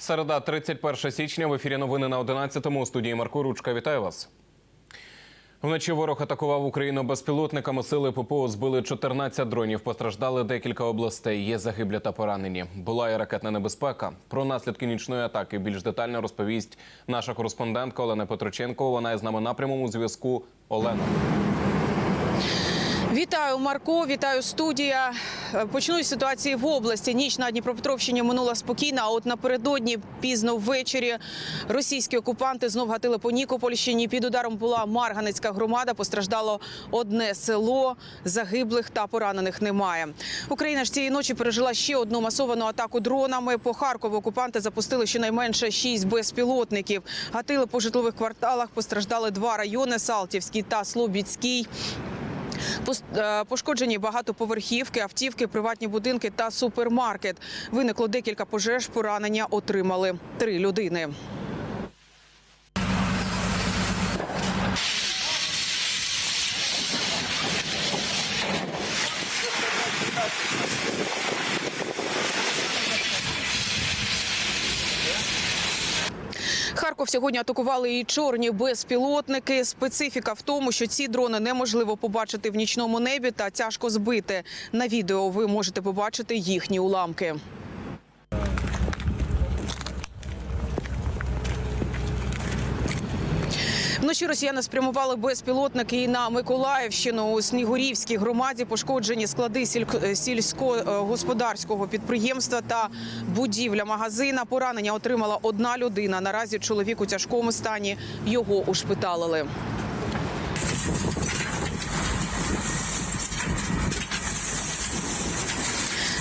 Середа, 31 січня. В ефірі новини на 11-му. У студії Марко Ручка. Вітаю вас. Вночі ворог атакував Україну безпілотниками. Сили ППО збили 14 дронів. Постраждали декілька областей. Є загиблі та поранені. Була і ракетна небезпека. Про наслідки нічної атаки більш детально розповість наша кореспондентка Олена Петроченко. Вона є з нами на прямому зв'язку. Олена. Вітаю, Марко. Вітаю, студія. Почну з ситуації в області. Ніч на Дніпропетровщині минула спокійно. А от напередодні пізно ввечері російські окупанти знов гатили по Нікопольщині. Під ударом була Марганецька громада. Постраждало одне село. Загиблих та поранених немає. Україна ж цієї ночі пережила ще одну масовану атаку дронами. По Харкову окупанти запустили щонайменше шість безпілотників. Гатили по житлових кварталах. Постраждали два райони: Салтівський та Слобідський. Е, Пошкоджені багатоповерхівки, автівки, приватні будинки та супермаркет. Виникло декілька пожеж. Поранення отримали три людини. Харков сьогодні атакували і чорні безпілотники. Специфіка в тому, що ці дрони неможливо побачити в нічному небі та тяжко збити. На відео ви можете побачити їхні уламки. Вночі росіяни спрямували безпілотники і на Миколаївщину. У Снігурівській громаді пошкоджені склади сільк- сільськогосподарського підприємства та будівля магазина. Поранення отримала одна людина. Наразі чоловік у тяжкому стані. Його ушпиталили.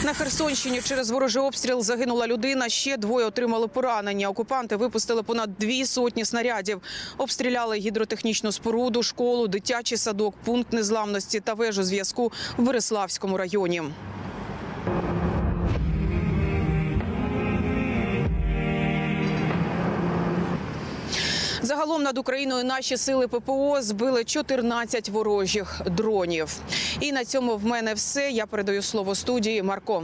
На Херсонщині через ворожий обстріл загинула людина. Ще двоє отримали поранення. Окупанти випустили понад дві сотні снарядів. Обстріляли гідротехнічну споруду, школу, дитячий садок, пункт незламності та вежу зв'язку в Береславському районі. Загалом над Україною наші сили ППО збили 14 ворожих дронів. І на цьому в мене все. Я передаю слово студії Марко.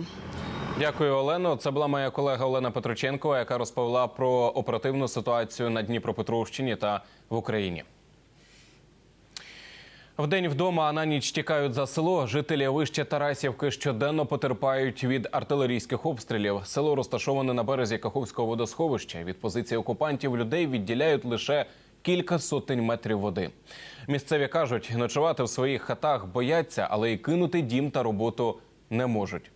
Дякую, Олено. Це була моя колега Олена Петроченко, яка розповіла про оперативну ситуацію на Дніпропетровщині та в Україні. Вдень вдома, а на ніч тікають за село. Жителі вище Тарасівки щоденно потерпають від артилерійських обстрілів. Село розташоване на березі Каховського водосховища. Від позиції окупантів людей відділяють лише кілька сотень метрів води. Місцеві кажуть, ночувати в своїх хатах бояться, але й кинути дім та роботу не можуть.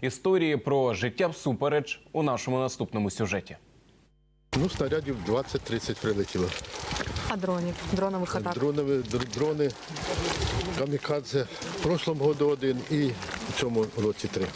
Історії про життя всупереч у нашому наступному сюжеті. Ну, снарядів 20-30 прилетіло. А дронів? Дронових атак? Дронові, дрони, камікадзе. В прошлому году один і в цьому році три.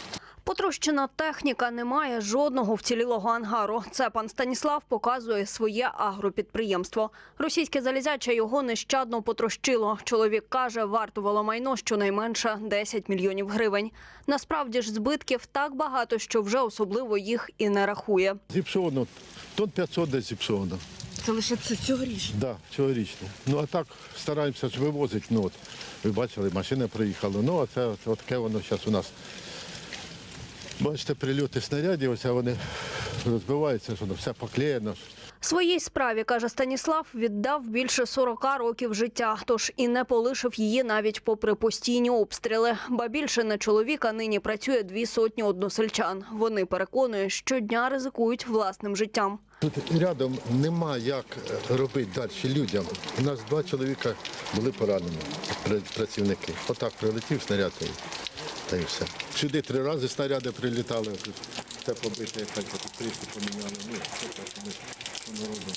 Потрощена техніка не має жодного вцілілого ангару. Це пан Станіслав показує своє агропідприємство. Російське залізяче його нещадно потрощило. Чоловік каже, вартувало майно щонайменше 10 мільйонів гривень. Насправді ж збитків так багато, що вже особливо їх і не рахує. Зіпсовано, тон 500 десь зіпсовано. Це лише цьогоріч. Да, цьогорічне. Ну а так стараємося ж вивозити. Ну, от, ви бачили, машина приїхала. Ну, а це от, от таке воно зараз у нас. Бачите, прильоти снарядів, оце вони розбиваються, що воно все поклеєно. Своїй справі, каже Станіслав, віддав більше 40 років життя, тож і не полишив її навіть попри постійні обстріли. Ба більше на чоловіка нині працює дві сотні односельчан. Вони переконують, щодня ризикують власним життям. Тут рядом нема як е, робити далі людям. У нас два чоловіка були поранені, працівники. Отак прилетів снаряд та й все. Сюди три рази снаряди прилітали, все побите, так от поміняли. Ну, що так, ми що не робимо?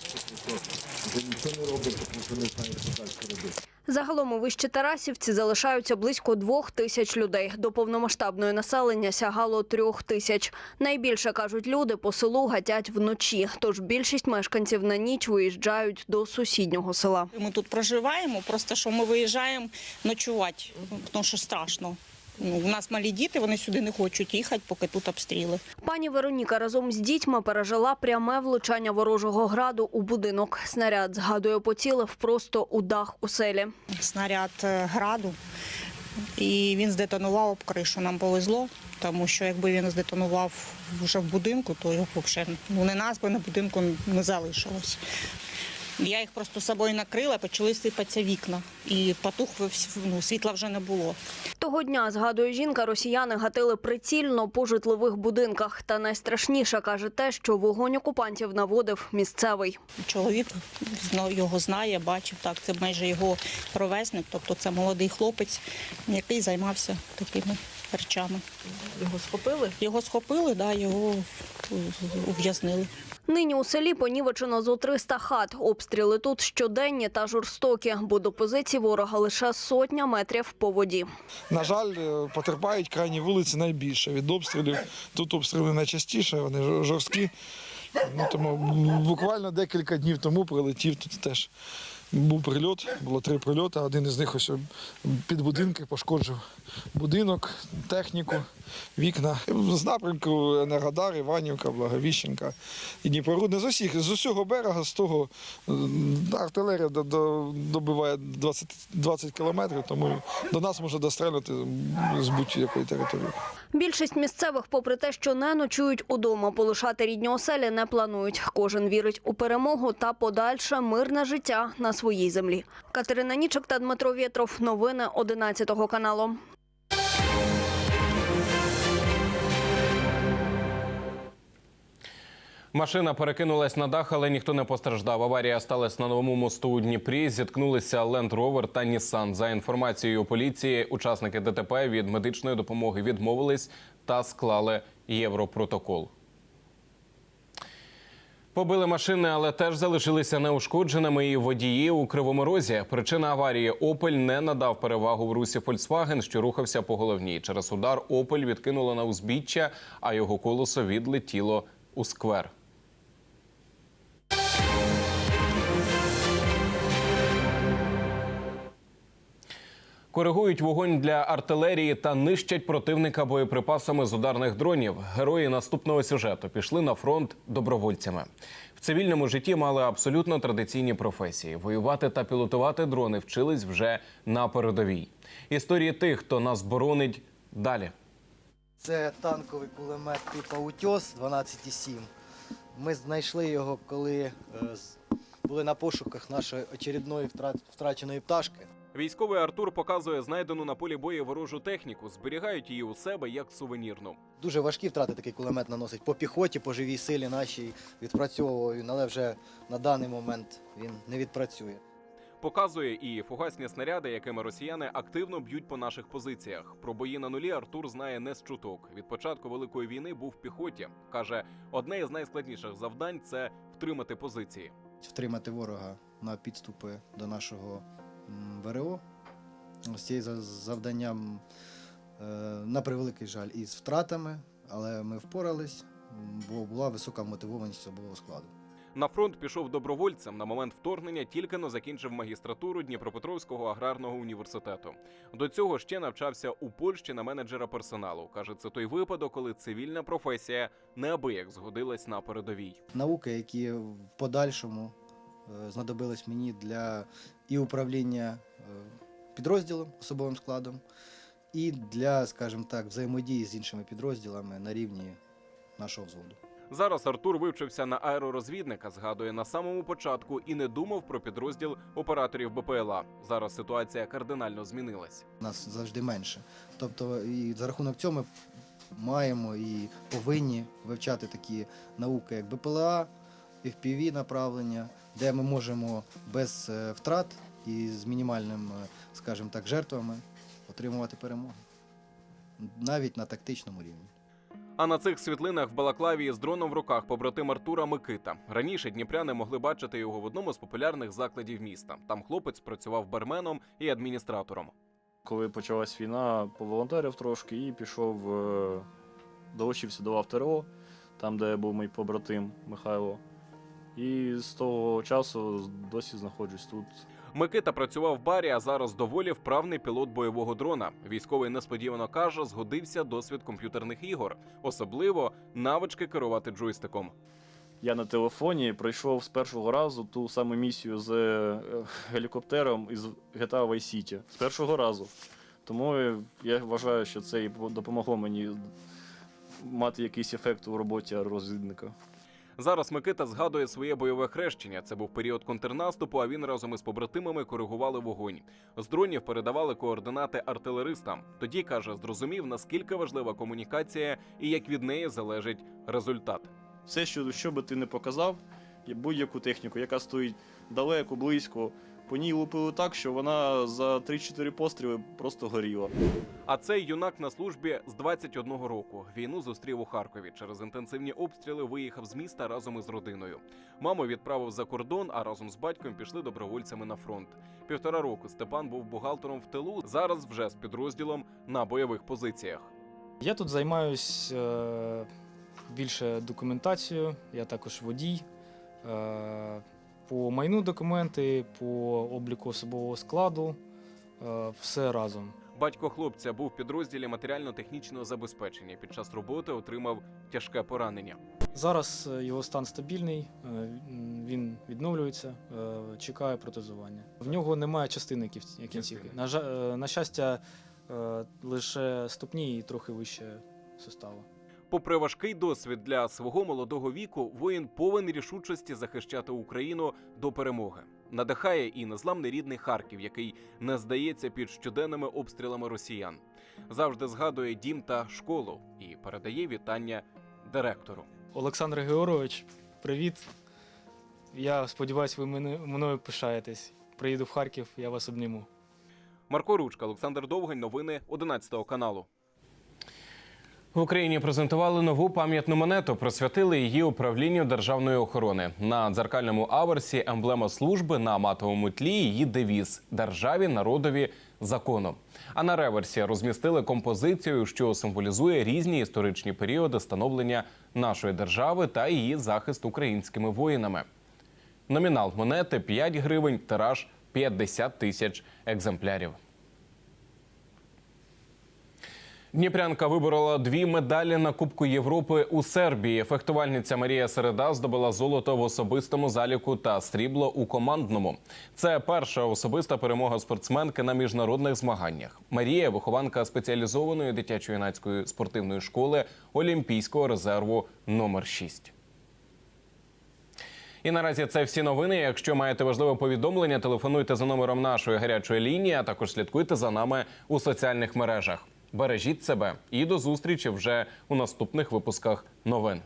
Вже нічого не робимо, тому що не знаємо, що далі робити. Загалом у вищі Тарасівці залишаються близько двох тисяч людей. До повномасштабної населення сягало трьох тисяч. Найбільше кажуть люди по селу гатять вночі. Тож більшість мешканців на ніч виїжджають до сусіднього села. Ми тут проживаємо, просто що ми виїжджаємо ночувати, тому що страшно. Ну, у нас малі діти, вони сюди не хочуть їхати, поки тут обстріли. Пані Вероніка разом з дітьми пережила пряме влучання ворожого граду у будинок. Снаряд, згадує, поцілив просто у дах у селі. Снаряд е, граду, і він здетонував об кришу. Нам повезло, Тому що якби він здетонував вже в будинку, то його взагалі ну, не нас, бо на будинку не залишилось. Я їх просто собою накрила, почали сипатися вікна. І потух ну, світла вже не було. Того дня, згадує жінка, росіяни гатили прицільно по житлових будинках. Та найстрашніше каже те, що вогонь окупантів наводив місцевий. Чоловік його знає, бачив так. Це майже його ровесник, тобто це молодий хлопець, який займався такими речами. Його схопили? Його схопили, да, його ув'язнили. Нині у селі понівечено зо 300 хат. Обстріли тут щоденні та жорстокі, бо до позиції ворога лише сотня метрів по воді. На жаль, е, потерпають крайні вулиці найбільше від обстрілів. Тут обстріли найчастіше, вони жор- жорсткі. Ну, тому буквально декілька днів тому прилетів тут теж. Був прильот, було три прильоти. Один із них ось під будинки пошкоджив будинок, техніку, вікна. З напрямку Енергодар, Іванівка, Благовіщенка і Дніпрорудне. З усіх, з усього берега, з того артилерія до, до, добиває 20, 20 кілометрів, тому до нас може дострелити з будь-якої території. Більшість місцевих, попри те, що не ночують удома, полишати рідні оселі не планують. Кожен вірить у перемогу та подальше мирне життя на своїй землі. Катерина Нічик та Дмитро Вєтров. Новини 11 каналу. Машина перекинулась на дах, але ніхто не постраждав. Аварія сталася на новому мосту у Дніпрі. Зіткнулися Land Rover та Nissan. За інформацією поліції, учасники ДТП від медичної допомоги відмовились та склали європротокол. Побили машини, але теж залишилися неушкодженими і водії у Кривому Розі. Причина аварії Опель не надав перевагу в русі Фольксваген, що рухався по головній. Через удар Опель відкинуло на узбіччя, а його колесо відлетіло у сквер. Коригують вогонь для артилерії та нищать противника боєприпасами з ударних дронів. Герої наступного сюжету пішли на фронт добровольцями. В цивільному житті мали абсолютно традиційні професії. Воювати та пілотувати дрони вчились вже на передовій. Історії тих, хто нас боронить далі. Це танковий кулемет типу Утьос 12,7. Ми знайшли його, коли е, були на пошуках нашої очередної втра- втраченої пташки. Військовий Артур показує знайдену на полі бою ворожу техніку. Зберігають її у себе як сувенірну. Дуже важкі втрати такий кулемет наносить по піхоті, по живій силі нашій відпрацьовую, але вже на даний момент він не відпрацює. Показує і фугасні снаряди, якими росіяни активно б'ють по наших позиціях. Про бої на нулі Артур знає не з чуток. Від початку великої війни був в піхоті. каже, одне із найскладніших завдань це втримати позиції. Втримати ворога на підступи до нашого ВРО. З цією за- завданням, е, на превеликий жаль, із втратами, але ми впорались, бо була висока мотивованість особового складу. На фронт пішов добровольцем на момент вторгнення, тільки но закінчив магістратуру Дніпропетровського аграрного університету. До цього ще навчався у Польщі на менеджера персоналу. каже, це той випадок, коли цивільна професія неабияк згодилась на передовій. Науки, які в подальшому е, знадобились мені для і управління е, підрозділом, особовим складом, і для, скажімо так, взаємодії з іншими підрозділами на рівні нашого взводу. Зараз Артур вивчився на аеророзвідника, згадує на самому початку і не думав про підрозділ операторів БПЛА. Зараз ситуація кардинально змінилась. Нас завжди менше. Тобто, і за рахунок цього ми маємо і повинні вивчати такі науки, як БПЛА, FPV направлення, де ми можемо без е, втрат і з мінімальним, е, скажімо так, жертвами отримувати перемогу. Навіть на тактичному рівні. А на цих світлинах в Балаклаві з дроном в руках побратим Артура Микита. Раніше дніпряни могли бачити його в одному з популярних закладів міста. Там хлопець працював барменом і адміністратором. Коли почалась війна, поволонтерив трошки і пішов, е, долучився до ТРО, там, де був мій побратим Михайло. І з того часу досі знаходжусь тут. Микита працював в барі, а зараз доволі вправний пілот бойового дрона. Військовий несподівано каже, згодився досвід комп'ютерних ігор, особливо навички керувати джойстиком. Я на телефоні пройшов з першого разу ту саму місію з е, гелікоптером із GTA Vice City. З першого разу. Тому я вважаю, що це і допомогло мені мати якийсь ефект у роботі розвідника. Зараз Микита згадує своє бойове хрещення. Це був період контрнаступу. А він разом із побратимами коригували вогонь. З дронів передавали координати артилеристам. Тоді каже, зрозумів наскільки важлива комунікація і як від неї залежить результат. Все, що, що би ти не показав, будь-яку техніку, яка стоїть далеко, близько, по ній лупили так, що вона за 3-4 постріли просто горіла. А цей юнак на службі з 21 року. Війну зустрів у Харкові. Через інтенсивні обстріли виїхав з міста разом із родиною. Маму відправив за кордон, а разом з батьком пішли добровольцями на фронт. Півтора року Степан був бухгалтером в тилу. Зараз вже з підрозділом на бойових позиціях. Я тут займаюсь е, більше документацією, я також водій. По майну документи, по обліку особового складу, е, все разом. Батько хлопця був в підрозділі матеріально-технічного забезпечення. Під час роботи отримав тяжке поранення. Зараз е, його стан стабільний, е, він відновлюється, чекає протезування. В нього немає частини кінцівки. На, щастя, лише ступні і трохи вище сустава. Попри важкий досвід для свого молодого віку, воїн повен рішучості захищати Україну до перемоги. Надихає і незламний рідний Харків, який не здається під щоденними обстрілами росіян. Завжди згадує дім та школу і передає вітання директору. Олександр Георгійович, привіт. Я сподіваюся, ви мене, мною пишаєтесь. Приїду в Харків, я вас обніму. Марко Ручка, Олександр Довгань, новини 11 каналу. В Україні презентували нову пам'ятну монету, присвятили її управлінню державної охорони. На дзеркальному аверсі емблема служби на матовому тлі її девіз державі, народові, закону. А на реверсі розмістили композицію, що символізує різні історичні періоди становлення нашої держави та її захист українськими воїнами. Номінал монети 5 гривень, тираж 50 тисяч екземплярів. Дніпрянка виборола дві медалі на Кубку Європи у Сербії. Фехтувальниця Марія Середа здобула золото в особистому заліку та срібло у командному. Це перша особиста перемога спортсменки на міжнародних змаганнях. Марія вихованка спеціалізованої дитячо-юнацької спортивної школи Олімпійського резерву номер 6. І наразі це всі новини. Якщо маєте важливе повідомлення, телефонуйте за номером нашої гарячої лінії, а також слідкуйте за нами у соціальних мережах. Бережіть себе і до зустрічі вже у наступних випусках новин.